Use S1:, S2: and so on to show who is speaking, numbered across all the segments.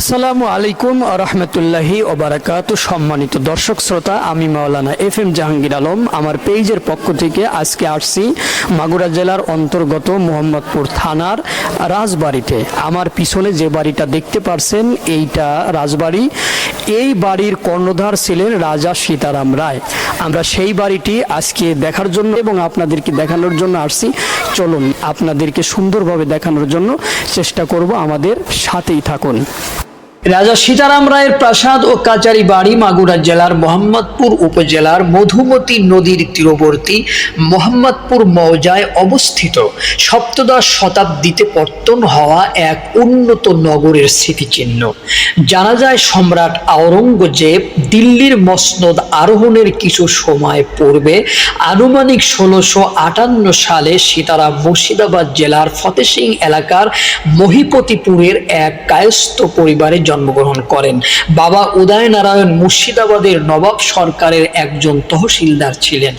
S1: আসসালামু আলাইকুম রহমতুল্লাহি ওবারাকাত সম্মানিত দর্শক শ্রোতা, আমি মাওলানা এফ এম জাহাঙ্গীর আলম। আমার পেজের পক্ষ থেকে আজকে আসছি মাগুরা জেলার অন্তর্গত মোহাম্মদপুর থানার রাজবাড়িতে। আমার পিছনে যে বাড়িটা দেখতে পারছেন, এইটা রাজবাড়ি। এই বাড়ির কর্ণধার ছিলেন রাজা সীতারাম রায়। আমরা সেই বাড়িটি আজকে দেখার জন্য এবং আপনাদেরকে দেখানোর জন্য আসছি। চলুন, আপনাদেরকে সুন্দরভাবে দেখানোর জন্য চেষ্টা করব আমাদের সাথেই থাকুন। রাজা সীতারাম রায়ের প্রাসাদ ও কাচারি বাড়ি মাগুরা জেলার মোহাম্মদপুর উপজেলার মধুমতি নদীর তীরবর্তী মোহাম্মদপুর মৌজায় অবস্থিত সপ্তদশ শতাব্দীতে পত্তন হওয়া এক উন্নত নগরের স্মৃতিচিহ্ন। জানা যায় সম্রাট আওরঙ্গজেব দিল্লির মসনদ আরোহণের কিছু সময় পূর্বে আনুমানিক ষোলোশো আটান্ন সালে সীতারাম মুর্শিদাবাদ জেলার ফতে সিং এলাকার মহিপতিপুরের এক কায়স্থ পরিবারে জন্মগ্রহণ করেন। বাবা উদয়নারায়ণ মুর্শিদাবাদের নবাব সরকারের একজন তহসিলদার ছিলেন।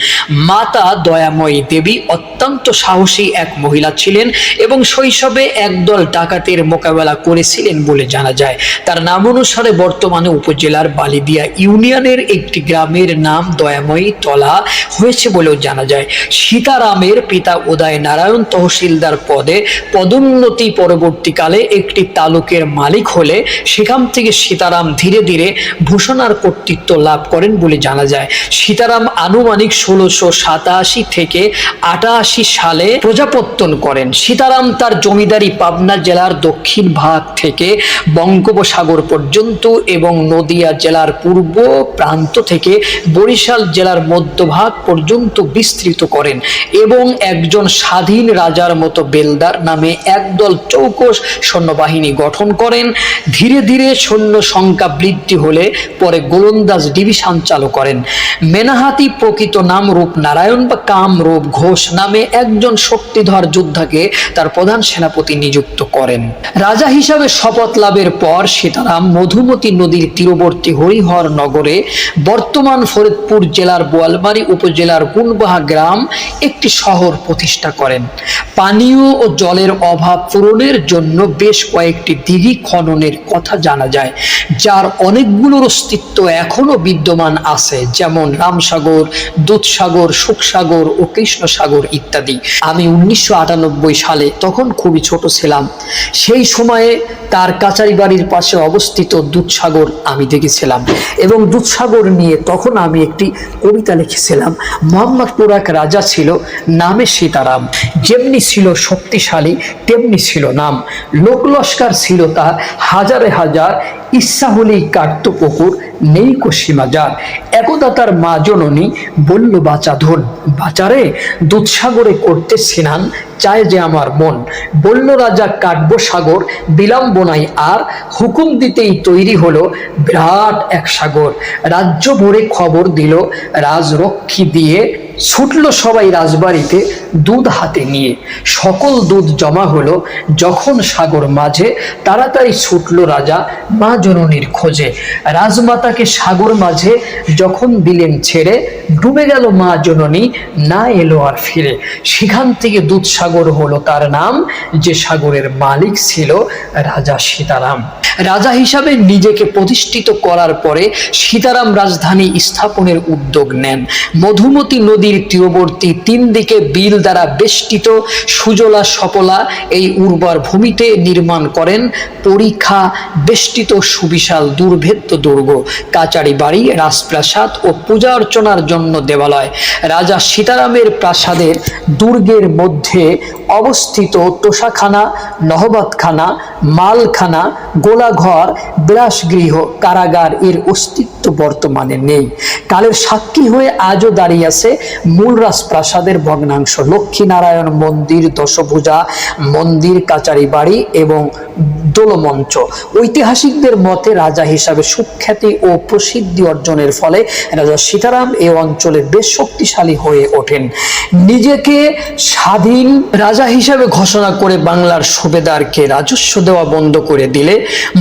S1: মাতা দয়াময়ী দেবী অত্যন্ত সাহসী এক মহিলা ছিলেন এবং শৈশবে একদল ডাকাতের মোকাবেলা করেছিলেন বলে জানা যায়। তার নাম অনুসারে বর্তমানে উপজেলার বালিদিয়া ইউনিয়নের একটি গ্রামের নাম দয়াময়ী তলা হয়েছে বলেও জানা যায়। সীতারামের পিতা উদয় নারায়ণ তহসিলদার পদে পদোন্নতি পরবর্তীকালে একটি তালুকের মালিক হলে সেখান থেকে সীতারাম ধীরে ধীরে ভূষণার কর্তৃত্ব লাভ করেন বলে জানা যায়। সীতারাম আনুমানিক ষোলোশো সাতাশি থেকে আটাশি সালে প্রজাপত্তন করেন। সীতারাম তার জমিদারি পাবনা জেলার দক্ষিণ ভাগ থেকে বঙ্গোপসাগর পর্যন্ত এবং নদিয়া জেলার পূর্ব প্রান্ত থেকে বরিশাল জেলার মধ্যভাগ পর্যন্ত বিস্তৃত করেন এবং একজন স্বাধীন রাজার মতো বেলদার নামে একদল চৌকস সৈন্যবাহিনী গঠন করেন। ধীরে ধীরে সৈন্য সংখ্যা বৃদ্ধি হলে পরে গোলন্দাজ ডিভিশন চালু করেন। মেনাহাতি প্রকৃত নাম রূপ নারায়ণ বা কামরূপ ঘোষ নামে একজন শক্তিধর যোদ্ধাকে তার প্রধান সেনাপতি নিযুক্ত করেন। রাজা হিসাবে শপথ লাভের পর সীতারাম মধুমতি নদীর তীরবর্তী হরিহর নগরে বর্তমান ফরিদপুর জেলার বোয়ালমারী উপজেলার গুনবাহা গ্রাম একটি শহর প্রতিষ্ঠা করেন। পানীয় ও জলের অভাব পূরণের জন্য বেশ কয়েকটি দিঘি খননের কথা জানা যায়, যার অনেকগুলোর অস্তিত্ব এখনও বিদ্যমান আছে, যেমন রামসাগর, দুধসাগর, সুখসাগর ও কৃষ্ণসাগর ইত্যাদি। আমি উনিশশো আটানব্বই সালে তখন খুবই ছোট ছিলাম। সেই সময়ে তার কাচারি বাড়ির পাশে অবস্থিত দুধসাগর আমি দেখেছিলাম এবং দুধসাগর নিয়ে তখন আমি একটি কবিতা লিখেছিলাম। মোহাম্মদপুর এক রাজা ছিল, নামে সীতারাম। যেমনি ছিল শক্তিশালী, তেমনি ছিল নাম। লোকলস্কার ছিল তার হাজারে হাজার, ইচ্ছা হলেই কাটত পুকুর, নেই কসীমাজার একদা তার মা জননী বলল, বাঁচা ধন বাচারে দুধসাগরে করতে স্নান, চায় যে আমার মন। বলল, রাজা, কাটবো সাগর, বিলম্ব নাই আর, হুকুম দিতেই তৈরি হলো বিরাট এক সাগর। রাজ্য ভরে খবর দিল রাজরক্ষী দিয়ে ছুটল সবাই রাজবাড়িতে। দুধ হাতে নিয়ে। সকল দুধ জমা হলো যখন সাগর মাঝে, তাড়াতাড়ি ছুটল রাজা মা জননীর খোঁজে। রাজমাতাকে সাগর মাঝে যখন দিলেন ছেড়ে, ডুবে গেল মা জননী, না এলো আর ফিরে। সেখান থেকে দুধ সাগর হলো তার নাম, যে সাগরের মালিক ছিল রাজা সীতারাম। রাজা হিসাবে নিজেকে প্রতিষ্ঠিত করার পরে সীতারাম রাজধানী স্থাপনের উদ্যোগ নেন। মধুমতি নদীর তীরবর্তী তিন দিকে বিল দ্বারা বেষ্টিত সুজলা সপলা এই উর্বর ভূমিতে নির্মাণ করেন পরীক্ষা বেষ্টিত সুবিশাল দুর্ভেদ্য দুর্গ, কাচারি বাড়ি, রাজপ্রাসাদ ও পূজা অর্চনার জন্য দেবালয়। রাজা সীতারামের প্রাসাদের দুর্গের মধ্যে অবস্থিত তোষাখানা, নহবতখানা, মালখানা, গোলাঘর, বিলাসগৃহ, কারাগার এর অস্তিত্ব বর্তমানে নেই। কালের সাক্ষী হয়ে আজও দাঁড়িয়ে আছে মূল রাজপ্রাসাদের ভগ্নাংশ। লক্ষ্মীনারায়ণ মন্দির, দশভূজা, মন্দির কাচারি বাড়ি এবং দোলমঞ্চ। ঐতিহাসিকদের মতে রাজা হিসাবে সুখ্যাতি ও প্রসিদ্ধি অর্জনের ফলে রাজা সীতারাম এ অঞ্চলে বেশ শক্তিশালী হয়ে ওঠেন। নিজেকে স্বাধীন রাজা হিসাবে ঘোষণা করে বাংলার সুবেদারকে রাজস্ব দেওয়া বন্ধ করে দিলে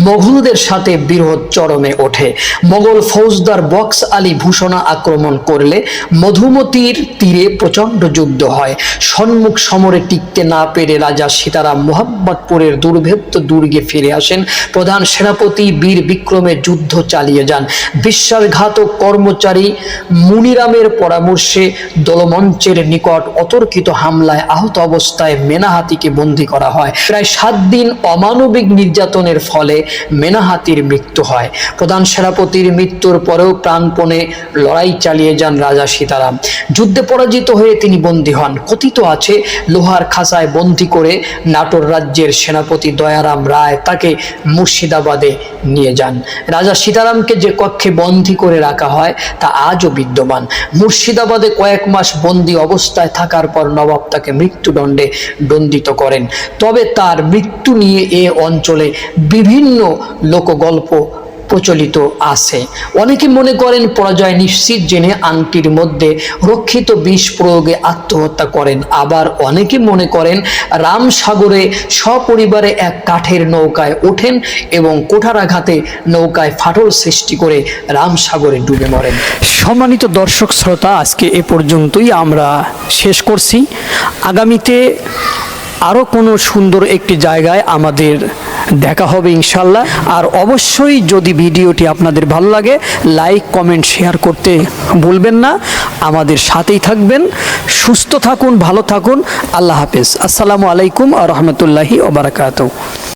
S1: মোগলদের সাথে বিরোধ চরমে ওঠে। মোগল ফৌজদার বক্স আলী ভূষণা আক্রমণ করলে মধুমতির তীরে প্রচণ্ড যুদ্ধ হয়। সম্মুখ সমরে টিকতে না পেরে রাজা সীতারাম মোহাম্মদপুরের দুর্ভেদ্য দুর্গে ফিরে আসেন। প্রধান সেনাপতি বীর বিক্রমে যুদ্ধ চালিয়ে যান। বিশ্বাসঘাতক কর্মচারী মুনিরামের পরামর্শে দলমঞ্চের নিকট অতর্কিত হামলায় আহত অবস্থায় মেনাহাতিকে বন্দী করা হয়। প্রায় সাত দিন অমানবিক নির্যাতনের ফলে মেনাহাতির মৃত্যু হয়। প্রধান সেনাপতির মৃত্যুর পরেও প্রাণপণে লড়াই চালিয়ে যান রাজা সীতারাম। যুদ্ধে পরাজিত হয়ে তিনি বন্দী হন। কথিত আছে, লোহার খাসায় বন্দী করে নাটোর রাজ্যের সেনাপতি দয়ারাম রায় তাকে মুর্শিদাবাদে নিয়ে যান। রাজা সীতারামকে যে কক্ষে বন্দী করে রাখা হয়, তা আজও বিদ্যমান। মুর্শিদাবাদে কয়েক মাস বন্দী অবস্থায় থাকার পর নবাব তাকে মৃত্যুদণ্ডে দণ্ডিত করেন। তবে তার মৃত্যু নিয়ে এ অঞ্চলে বিভিন্ন লোকগল্প প্রচলিত আছে। অনেকে মনে করেন পরাজয় নিশ্চিত জেনে আংটির মধ্যে রক্ষিত বিষ প্রয়োগে আত্মহত্যা করেন। আবার অনেকে মনে করেন রামসাগরে সপরিবারে এক কাঠের নৌকায় ওঠেন এবং কোঠারাঘাতে নৌকায় ফাটল সৃষ্টি করে রামসাগরে ডুবে মরেন। সম্মানিত দর্শক শ্রোতা আজকে এ পর্যন্তই। আমরা শেষ করছি। আগামীতে আরও কোনো সুন্দর একটি জায়গায় আমাদের দেখা হবে ইনশাল্লাহ। আর অবশ্যই যদি ভিডিওটি আপনাদের ভালো লাগে, লাইক, কমেন্ট, শেয়ার করতে ভুলবেন না। আমাদের সাথেই থাকবেন। সুস্থ থাকুন, ভালো থাকুন। আল্লাহ হাফেজ। আসসালামু আলাইকুম আ রহমতুল্লাহি ওবরাকাতু